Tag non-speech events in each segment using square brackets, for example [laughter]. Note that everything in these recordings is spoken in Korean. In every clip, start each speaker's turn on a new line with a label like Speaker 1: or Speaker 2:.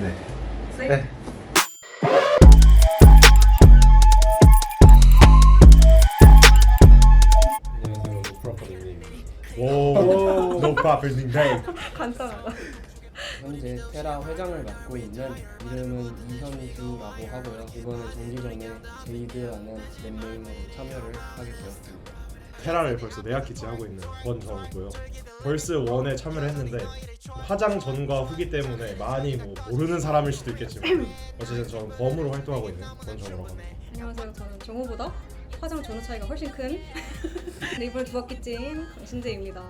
Speaker 1: 네.
Speaker 2: 세?
Speaker 1: 네.
Speaker 3: 안녕하세요 노프라퍼님
Speaker 4: 오, no proper nickname.
Speaker 2: 간단하다.
Speaker 5: 현재 테라 회장을 맡고 있는 이름은 이현주라고 하고요. 이번에 정기 전에 제이드라는 넷네임으로 참여를 하게 되었습니다.
Speaker 4: 테라를 벌써 네 학기째 하고 있는 권정이고요. 벌스 1에 참여를 했는데 화장 전과 후기 때문에 많이 뭐 모르는 사람일 수도 있겠지만 [laughs] 어쨌든 저는 검으로 활동하고 있는 권정이라고 합니다.
Speaker 2: 안녕하세요. 저는 정호보다 화장 전후 차이가 훨씬 큰 [laughs] 네, 이번에 두 학기 찐 강신재입니다.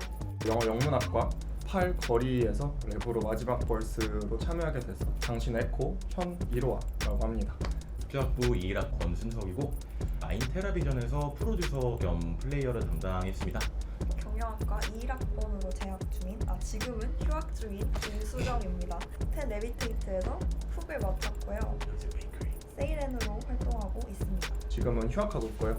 Speaker 6: 영어 영문학과 8 거리에서 랩으로 마지막 벌스로 참여하게 돼서 당신 에코 현 1호와라고 합니다.
Speaker 7: 학부 2일학 권순석이고 마인 테라비전에서 프로듀서 겸 플레이어를 담당했습니다.
Speaker 8: 경영학과 2학번으로 재학 중인 아 지금은 휴학 중인 김수정입니다. 호텔 내비테이트에서 훅을 맡았고요. 세이렌으로 활동하고 있습니다.
Speaker 6: 지금은 휴학하고 있고요.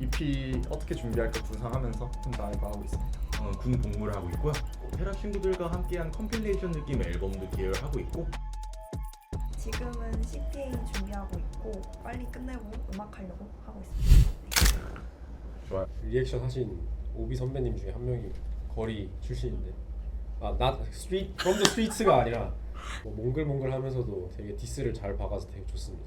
Speaker 6: EP 어떻게 준비할까 구상하면서 혼자 알바하고 있습니다.
Speaker 7: 어, 군 복무를 하고 있고요. 테라 친구들과 함께한 컴필레이션 느낌 앨범도 기획을 하고 있고
Speaker 8: 지금은 CPA 준비하고 있고 빨리 끝내고 음악 하려고 하고 있습니다.
Speaker 3: 리액션 하신 오비 선배님 중에 한 명이 거리 출신인데 아, street from the streets가 아니라 뭐 몽글몽글하면서도 되게 디스를 잘 박아서 되게 좋습니다.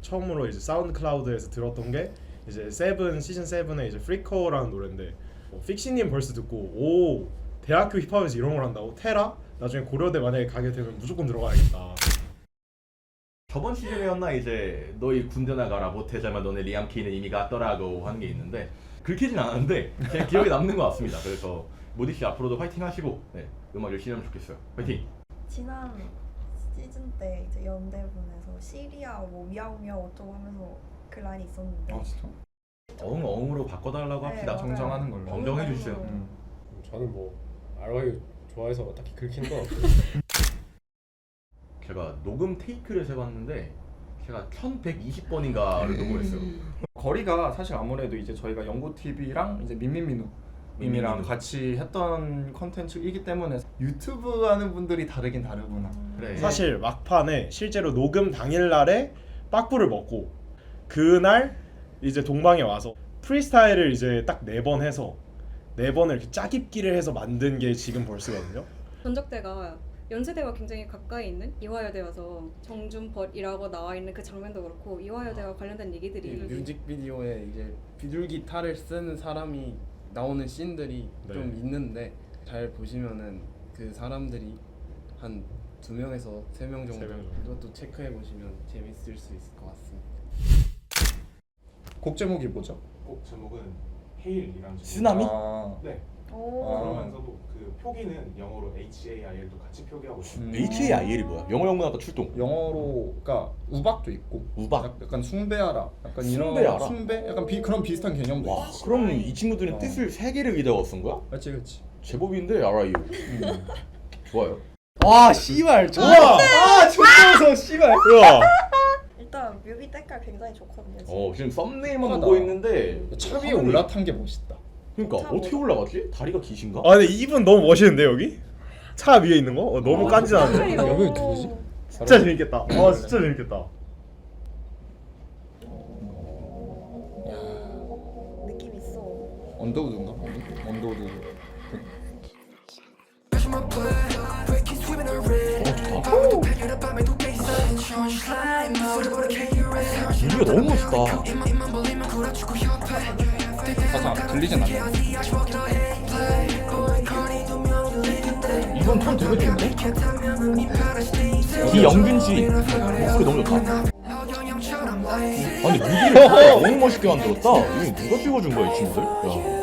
Speaker 4: 처음으로 이제 사운드 클라우드에서 들었던 게 이제 세븐 시즌 7의 이제 프리커라는 노래인데 뭐 픽시님 벌스 듣고 오 대학교 힙합에서 이런 걸 한다고 테라 나중에 고려대 만약에 가게 되면 무조건 들어가야겠다.
Speaker 7: 저번 시즌이었나 이제 너희 군대 나가라 못해자면 너네 리암 키는 이미 갔더라고 하는 게 있는데 긁히진 않았는데 그냥 기억에 남는 것 같습니다. 그래서 모디 씨 앞으로도 파이팅 하시고 네, 음악 열심히 하면 좋겠어요. 파이팅!
Speaker 8: 지난 시즌 때 이제 연대분에서 시리아 뭐 미야오미야오 어쩌고 하면서 그 라인이 있었는데
Speaker 6: 아 진짜?
Speaker 7: 어흥어흥으로 바꿔달라고
Speaker 8: 네,
Speaker 7: 합시다.
Speaker 8: 맞아요.
Speaker 6: 정정하는 걸로.
Speaker 7: 정정해 주세요.
Speaker 6: 음.
Speaker 3: 저는 뭐 RY 좋아해서 딱히 긁히는 건 없어요. [laughs]
Speaker 7: 제가 녹음 테이크를 세봤는데 제가 1120번인가를 녹음했어요.
Speaker 6: 거리가 사실 아무래도 이제 저희가 연구 TV랑 이제 민민민우 님이랑
Speaker 7: 민민민우.
Speaker 6: 같이 했던 컨텐츠이기 때문에 유튜브 하는 분들이 다르긴 다르구나.
Speaker 7: 그래.
Speaker 4: 사실 막판에 실제로 녹음 당일 날에 빠꾸를 먹고 그날 이제 동방에 와서 프리스타일을 이제 딱 네 번 해서 네 번을 이렇게 짜깁기를 해서 만든 게 지금 벌스거든요.
Speaker 2: 전적대가 연세대와 굉장히 가까이 있는 이화여대여서 정준벌이라고 나와 있는 그 장면도 그렇고 이화여대와 관련된
Speaker 5: 이
Speaker 2: 얘기들이
Speaker 5: 뮤직비디오에 이제 비둘 기타를 쓰는 사람이 나오는 씬들이
Speaker 4: 네.
Speaker 5: 좀 있는데 잘 보시면은 그 사람들이 한 두 명에서 세 명 정도
Speaker 4: 세명 정도.
Speaker 5: 그것도 체크해 보시면 재밌을 수 있을 것 같습니다.
Speaker 6: 곡 제목이 뭐죠?
Speaker 9: 곡 제목은 헤일이라는 제목.
Speaker 7: 쓰나미?
Speaker 6: 아,
Speaker 9: 네.
Speaker 8: 오.
Speaker 6: 아.
Speaker 9: 그러면서도 그 표기는 영어로 H A I L도 같이 표기하고 있어요.
Speaker 6: 음.
Speaker 7: HAIL이 뭐야? 영어 영문학과 출동.
Speaker 6: 영어로 그러니까 우박도 있고
Speaker 7: 우박.
Speaker 6: 약- 약간 숭배하라 약간 이런
Speaker 7: 숭배하라?
Speaker 6: 숭배 약간 비, 그런 비슷한 개념도
Speaker 7: 와,
Speaker 6: 있어.
Speaker 7: 그럼 이 친구들은
Speaker 6: 어.
Speaker 7: 뜻을 세 개를 위대가 쓴 거야?
Speaker 6: 그렇지 그렇지.
Speaker 7: 제법인데 RIU.
Speaker 6: 음.
Speaker 7: 좋아요.
Speaker 1: 와 씨발 좋아. 아 좋아서 씨발. [laughs]
Speaker 4: 우와!
Speaker 8: 일단 뮤비 때깔 굉장히 좋거든요. 지금.
Speaker 7: 어, 지금 썸네일만
Speaker 6: 하다.
Speaker 7: 보고 있는데
Speaker 6: 차 위에
Speaker 7: 화면이-
Speaker 6: 올라탄 게 멋있다.
Speaker 7: 그러니까
Speaker 8: 차
Speaker 7: 어떻게 올라가지? 다리가 기신가?
Speaker 4: 아 근데 이분 너무 멋있는데 여기? 차 위에 있는 거? 어, 너무
Speaker 7: 아,
Speaker 4: 깐지나는데?
Speaker 8: 너무-
Speaker 3: 여기 누구지?
Speaker 4: 진짜 재밌겠다. 아 진짜 재밌겠다.
Speaker 8: 느낌 있어.
Speaker 6: 언더우드인가? 언더- 언더우드.
Speaker 7: 뮤비가 너무 멋있다.
Speaker 6: 가사 들리진 않네.
Speaker 7: 이건 톤 되게 좋은데? 기영균 씨 목소리 너무 좋다. 아니 뮤비를 [laughs] 너무 멋있게 만들었다. 이거 누가 찍어준 거야 이 친구들? 야.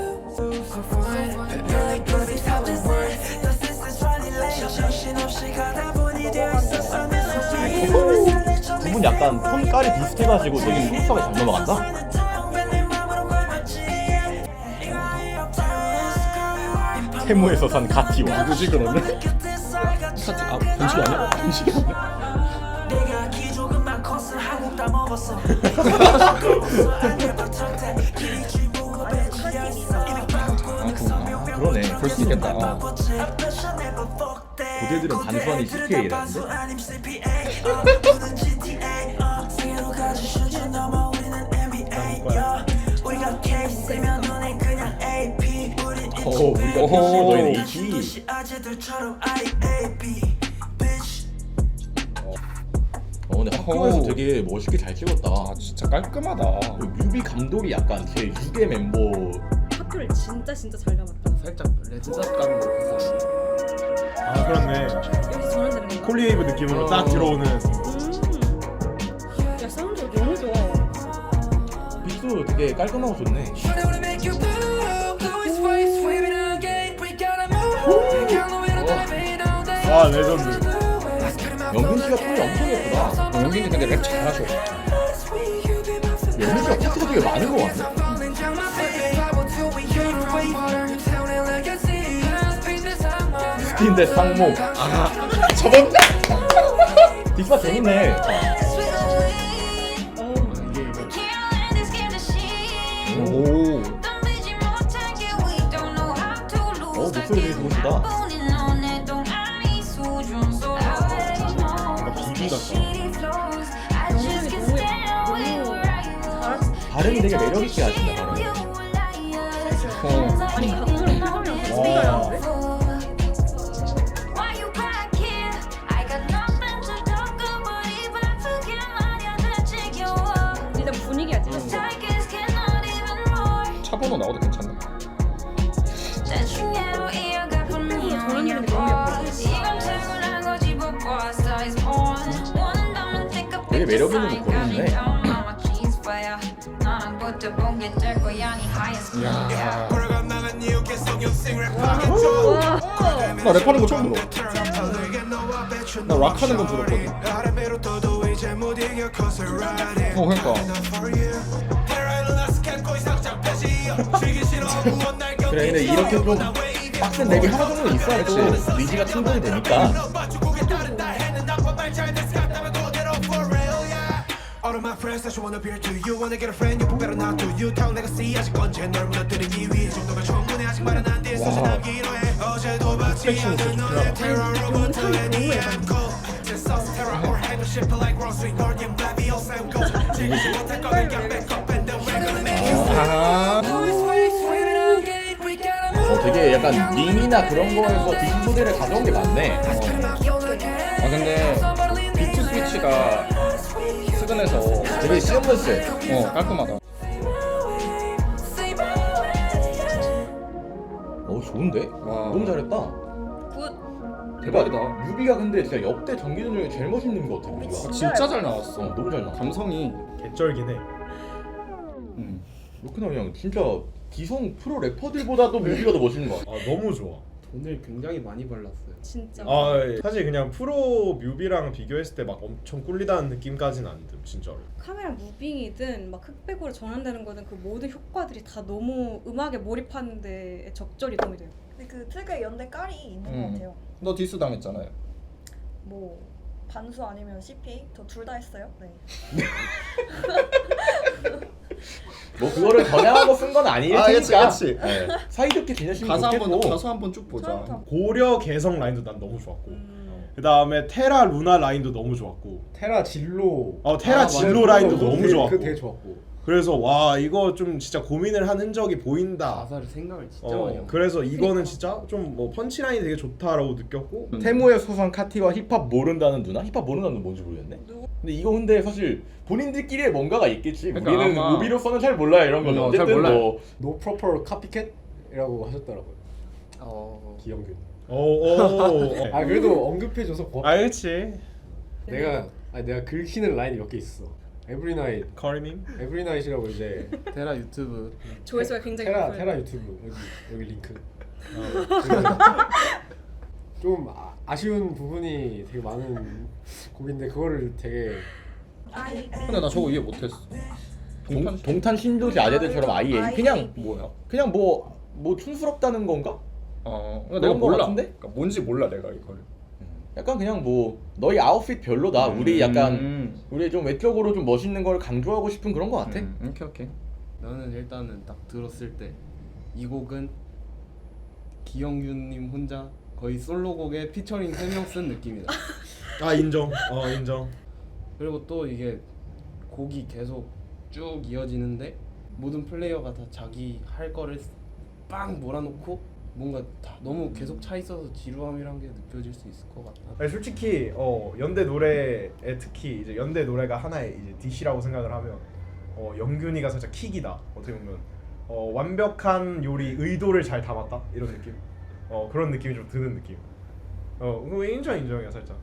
Speaker 7: 두분 약간 톤깔이 비슷해가지고 되게 스무스하게 잘 넘어간다. 세모에서 산 가티와
Speaker 6: 누구지 그러면? 카트 아 변식이 아니야? 변식이 아니야?
Speaker 8: 아니, 그 느낌이 있어.
Speaker 6: 아 그러네. 그럴 수 있겠다. 어.
Speaker 7: 고대들은 반수환이 CPA라는데? [laughs] 어, 우리가 PC, 너희는 AP. 어, 근데 학교에서 되게 멋있게 잘 찍었다.
Speaker 6: 아 진짜 깔끔하다.
Speaker 7: 그 뮤비 감독이 약간 제 6의 멤버
Speaker 2: 학교를 진짜 진짜 잘 잡았다.
Speaker 5: 살짝 가는 거 같아서
Speaker 4: 아 그렇네.
Speaker 2: 여기서?
Speaker 4: 콜리웨이브 느낌으로 딱 들어오는.
Speaker 2: 음. 야 사운드 너무 좋아.
Speaker 7: 빅도 되게 깔끔하고 좋네.
Speaker 4: 와 레전드.
Speaker 7: 영근 씨가 톤이 엄청 예쁘다.
Speaker 6: 어, 영빈이 근데 랩 잘하셔.
Speaker 7: 영근 씨가 파트가 되게 많은 것 같아. 스킨데 상목. 아, [laughs] 저번 빅바 재밌네.
Speaker 2: 어.
Speaker 6: 오.
Speaker 7: 어, 목소리 되게 좋으시다.
Speaker 4: 비비 같다.
Speaker 7: 발음이 되게 매력 있게 하신다. 발음.
Speaker 6: 어.
Speaker 2: 아니 각도를
Speaker 4: 와.
Speaker 2: 비슷한데?
Speaker 7: 매력 있는 목걸이네.
Speaker 6: 이야.
Speaker 2: 와.
Speaker 6: 나 랩하는 거 처음 들어. 나 락하는 건 들었거든. 어 그러니까.
Speaker 7: 그래, 근데 이렇게 좀 빡센 랩이 하나 정도는 있어야 또 의지가 충전이 되니까.
Speaker 10: All of my friends you wanna appear to you wanna get a friend you better not do you 타운 레가시 아직 언제 널 무너뜨리기 위해 정도가 충분해 아직 말은 안돼 사실 남기로 해 어제도 받지 않은 너의 테러로부터 내니 않고 재싸서 테러 or handle shit like Wall Street Guardian Leviosa and go 즐기지 못할 거면 그냥 back up and then we're gonna make it
Speaker 6: 아.
Speaker 7: 어, 되게 약간 밈이나 그런 거에서 디스 소재를 가져온 게 많네.
Speaker 6: 아 근데 비트 스위치가 스근해서
Speaker 7: 되게 시험문스.
Speaker 6: 어 깔끔하다.
Speaker 7: 어, 좋은데?
Speaker 6: 와.
Speaker 7: 너무 잘했다.
Speaker 2: 굿.
Speaker 7: 대박이다. 뮤비가 근데 진짜 역대 전기전 중에 제일 멋있는 것 같아, 뮤비가.
Speaker 6: 진짜 잘 나왔어.
Speaker 7: 어, 너무 잘 나와.
Speaker 6: 감성이.
Speaker 4: 개쩔긴 해.
Speaker 6: 음.
Speaker 7: 그렇구나, 그냥 진짜 기성 프로 래퍼들보다도 뮤비가 더 멋있는 것 같아.
Speaker 4: 아 너무 좋아.
Speaker 5: 돈을 굉장히 많이 발랐어요.
Speaker 2: 진짜.
Speaker 4: 아 예. 사실 그냥 프로 뮤비랑 비교했을 때 막 엄청 꿀리다는 느낌까지는 안 들, 진짜로.
Speaker 2: 카메라 무빙이든 막 흑백으로 전환되는 거든 그 모든 효과들이 다 너무 음악에 몰입하는 데 적절히 도움이 돼요.
Speaker 8: 근데 그 특유의 연대 깔이 있는
Speaker 6: 음.
Speaker 8: 것 같아요.
Speaker 6: 너 디스 당했잖아요.
Speaker 8: 뭐 반수 아니면 CPA 저둘 다 했어요. 네. [laughs] [laughs]
Speaker 7: 뭐 그거를 겨냥하고 쓴 건 아닐
Speaker 6: 아, 그치,
Speaker 7: 테니까.
Speaker 6: 그치.
Speaker 7: 네. 사이좋게 지내시면
Speaker 6: 가사
Speaker 7: 좋겠고.
Speaker 6: 가사 한번 쭉 보자.
Speaker 8: 처음부터
Speaker 4: 고려 개성 라인도 난 너무 좋았고.
Speaker 2: 음.
Speaker 4: 그 다음에 테라 루나 라인도 너무 좋았고.
Speaker 1: 테라 진로.
Speaker 4: 어 테라
Speaker 6: 아,
Speaker 4: 진로
Speaker 1: 맞아.
Speaker 4: 라인도 너무 좋았고.
Speaker 1: 그거 되게 좋았고.
Speaker 4: 그래서 와 이거 좀 진짜 고민을 한 흔적이 보인다.
Speaker 5: 가사를 생각을 진짜 많이
Speaker 4: 어,
Speaker 5: 하고.
Speaker 4: 그래서 이거는 진짜 좀 뭐 펀치라인이 되게 좋다라고 느꼈고
Speaker 7: 태무의 소상 카티와 힙합 모른다는 누나? 힙합 모른다는 누나 뭔지 모르겠네.
Speaker 2: 누구?
Speaker 7: 근데 이거 근데 사실 본인들끼리의 뭔가가 있겠지.
Speaker 6: 그러니까
Speaker 7: 우리는
Speaker 6: 아마-
Speaker 7: 무비로서는 잘 몰라요 이런 거는.
Speaker 6: 어, 잘
Speaker 7: 어쨌든
Speaker 6: 몰라요.
Speaker 7: 뭐
Speaker 1: 노 프로퍼 카피캣이라고 하셨더라고요.
Speaker 5: 어.
Speaker 1: 기영균.
Speaker 4: 오오 [laughs]
Speaker 1: 아 그래도 언급해줘서 고맙다.
Speaker 4: 아 그렇지
Speaker 1: 내가 아 내가 긁히는 라인이 몇 개 있어. 에브리나잇,
Speaker 4: 커리님
Speaker 1: 에브리나잇이라고 이제
Speaker 5: 테라 유튜브
Speaker 2: 조회수가 굉장히
Speaker 1: 테라
Speaker 2: 높아요.
Speaker 1: 테라 유튜브 여기 여기 링크. [laughs] 좀 아, 아쉬운 부분이 되게 많은 곡인데 그거를 되게
Speaker 6: 근데 나 저거 이해 못했어.
Speaker 7: 동, 동탄 신도시 아재들처럼 IA 그냥
Speaker 6: 뭐야?
Speaker 7: 그냥 뭐 뭐 촌스럽다는 건가?
Speaker 6: 어, 내가
Speaker 7: 거
Speaker 6: 몰라.
Speaker 7: 같은데?
Speaker 6: 그러니까 뭔지 몰라 내가 이거를.
Speaker 7: 약간 그냥 뭐 너희 아웃핏 별로다. 우리 약간
Speaker 6: 음.
Speaker 7: 우리 좀 외적으로 좀 멋있는 걸 강조하고 싶은 그런 거 같아.
Speaker 6: 음, 오케이 오케이.
Speaker 5: 나는 일단은 딱 들었을 때 이 곡은 기영윤님 혼자 거의 솔로곡에 피처링 3명 쓴 느낌이다. [laughs]
Speaker 4: 아 인정. 어 인정.
Speaker 5: 그리고 또 이게 곡이 계속 쭉 이어지는데 모든 플레이어가 다 자기 할 거를 빵 몰아놓고 뭔가 다 너무 계속 차 있어서 지루함이란 게 느껴질 수 있을 것 같아.
Speaker 4: 아니, 솔직히 어 연대 노래에 특히 이제 연대 노래가 하나의 이제 DC라고 생각을 하면 어 영균이가 살짝 킥이다. 어떻게 보면. 어 완벽한 요리 의도를 잘 담았다? 이런 느낌? 어 그런 느낌이 좀 드는 느낌 어 그거 인정 인정이야 살짝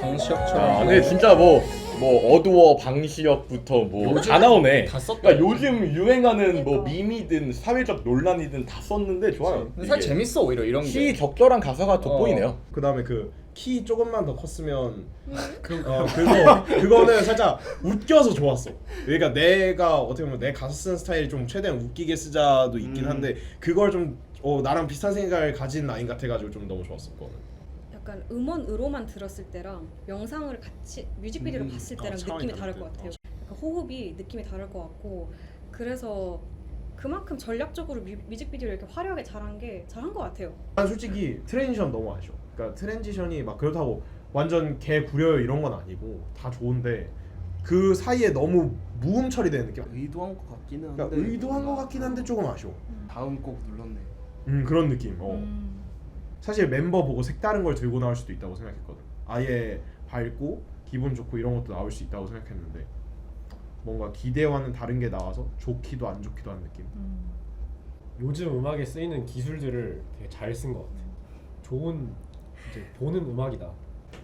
Speaker 5: 방시혁처럼.
Speaker 7: 아, 근데 진짜 뭐, 뭐 어두워 방시혁부터 뭐 다 나오네.
Speaker 5: 다 썼다.
Speaker 7: 그러니까 요즘 유행하는 뭐 밈이든 사회적 논란이든 다 썼는데 좋아요.
Speaker 11: 근데 사실
Speaker 7: 이게
Speaker 11: 재밌어 오히려 이런
Speaker 7: 시
Speaker 11: 게.
Speaker 7: 적절한 가사가 돋보이네요.
Speaker 4: 그 다음에 그 키 조금만 더 컸으면 어 그거 그거는 살짝 웃겨서 좋았어. 그러니까 내가 어떻게 보면 내 가사 쓰는 스타일이 좀 최대한 웃기게 쓰자도 있긴
Speaker 5: 음.
Speaker 4: 한데 그걸 좀 어, 나랑 비슷한 생각을 가진 라인 같아가지고 좀 너무 좋았어 그거는.
Speaker 2: 약간 음원으로만 들었을 때랑 영상을 같이 뮤직비디오를
Speaker 4: 음,
Speaker 2: 봤을
Speaker 4: 어,
Speaker 2: 때랑
Speaker 4: 차원이
Speaker 2: 느낌이 다를
Speaker 4: 다를
Speaker 2: 것
Speaker 4: 때.
Speaker 2: 같아요. 약간 호흡이 느낌이 다를 것 같고 그래서 그만큼 전략적으로 뮤, 뮤직비디오를 이렇게 화려하게 잘한 게 잘한 것 같아요.
Speaker 4: 난 솔직히 트랜지션 너무 아쉬워. 그러니까 트랜지션이 막 그렇다고 완전 개 구려요 이런 건 아니고 다 좋은데 그 사이에 너무 무음 처리되는 느낌.
Speaker 5: 의도한 것 같기는 한데.
Speaker 4: 그러니까 의도한 것 같긴 한데 조금 아쉬워.
Speaker 5: 다음 곡 눌렀네.
Speaker 4: 음 그런 느낌. 어.
Speaker 2: 음.
Speaker 4: 사실 멤버 보고 색다른 걸 들고 나올 수도 있다고 생각했거든. 아예 밝고 기분 좋고 이런 것도 나올 수 있다고 생각했는데 뭔가 기대와는 다른 게 나와서 좋기도 안 좋기도 한 느낌.
Speaker 3: 요즘 음악에 쓰이는 기술들을 되게 잘 쓴 것 같아. 좋은 이제 보는 음악이다.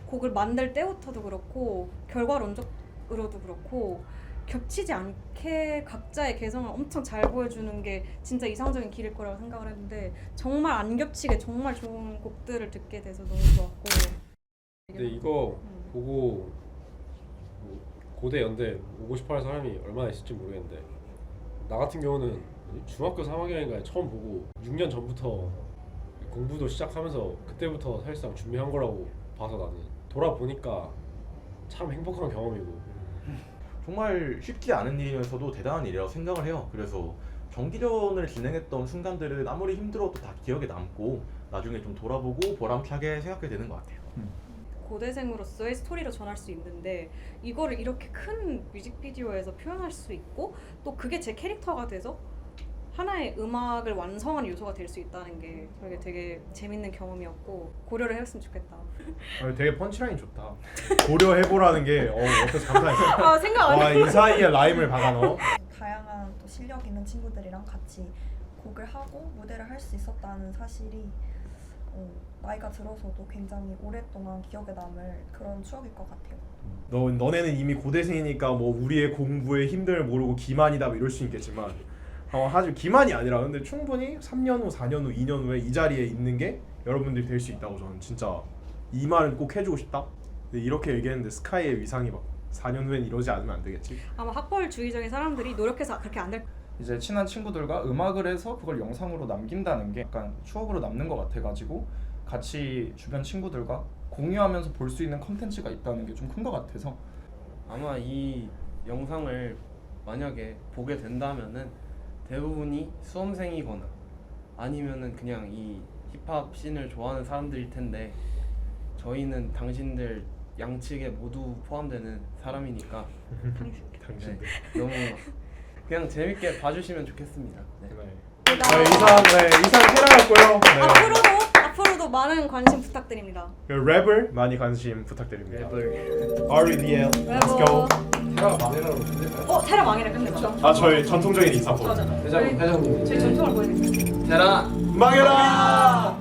Speaker 2: 곡을 만들 때부터도 그렇고 결과론적으로도 그렇고 겹치지 않게 각자의 개성을 엄청 잘 보여주는 게 진짜 이상적인 길일 거라고 생각을 했는데 정말 안 겹치게 정말 좋은 곡들을 듣게 돼서 너무 좋았고
Speaker 3: 근데 이거
Speaker 2: 음.
Speaker 3: 보고 뭐 고대 연대 오고 싶어하는 사람이 얼마나 있을지 모르겠는데 나 같은 경우는 중학교 3학년인가에 처음 보고 6년 전부터 공부도 시작하면서 그때부터 사실상 준비한 거라고 봐서 나는 돌아보니까 참 행복한 경험이고
Speaker 7: 정말 쉽지 않은 일이면서도 대단한 일이라고 생각을 해요. 그래서 정기전을 진행했던 순간들은 아무리 힘들어도 다 기억에 남고 나중에 좀 돌아보고 보람차게 생각하게 되는 것 같아요.
Speaker 2: 고대생으로서의 스토리로 전할 수 있는데 이거를 이렇게 큰 뮤직비디오에서 표현할 수 있고 또 그게 제 캐릭터가 돼서 하나의 음악을 완성하는 요소가 될 수 있다는 게 저에게 되게 재밌는 경험이었고 고려를 했으면 좋겠다.
Speaker 4: 아니, 되게 펀치라인 좋다. 고려해보라는 게 어, 어때서 감사했어. [laughs]
Speaker 2: 아 생각 안 해.
Speaker 4: 와이 사이에 라임을 박아 넣어.
Speaker 8: 다양한 또 실력 있는 친구들이랑 같이 곡을 하고 무대를 할 수 있었다는 사실이 어, 나이가 들어서도 굉장히 오랫동안 기억에 남을 그런 추억일 것 같아요.
Speaker 4: 너 너네는 이미 고대생이니까 뭐 우리의 공부에 힘듦을 모르고 기만이다 뭐 이럴 수 있겠지만 어, 하지만 기만이 아니라 근데 충분히 3년 후, 4년 후, 2년 후에 이 자리에 있는 게 여러분들이 될 수 있다고 저는 진짜 이 말은 꼭 해주고 싶다. 근데 이렇게 얘기했는데 스카이의 위상이 막 4년 후엔 이러지 않으면 안 되겠지.
Speaker 2: 아마 학벌 주의적인 사람들이 노력해서 그렇게 안 될.
Speaker 6: 이제 친한 친구들과 음악을 해서 그걸 영상으로 남긴다는 게 약간 추억으로 남는 것 같아가지고 같이 주변 친구들과 공유하면서 볼 수 있는 컨텐츠가 있다는 게 좀 큰 것 같아서
Speaker 5: 아마 이 영상을 만약에 보게 된다면은 대부분이 수험생이거나 아니면은 그냥 이 힙합 씬을 좋아하는 사람들일 텐데 저희는 당신들 양측에 모두 포함되는 사람이니까
Speaker 4: 당신들.
Speaker 5: 네, 너무 그냥 재밌게 봐주시면 좋겠습니다. 네.
Speaker 4: 네. 네, 이상 네, 이상 테라였고요. 네.
Speaker 2: 앞으로도 앞으로도 많은 관심 부탁드립니다.
Speaker 4: 그 랩을 많이 관심 부탁드립니다.
Speaker 5: 랩을
Speaker 4: REDL, let's go.
Speaker 2: 어 테라 망이라 끝내자.
Speaker 4: 아 저희 전통적인 인사법.
Speaker 2: 회장 회장님 저희 전통을 보여드릴게요.
Speaker 11: 테라
Speaker 4: 망해라.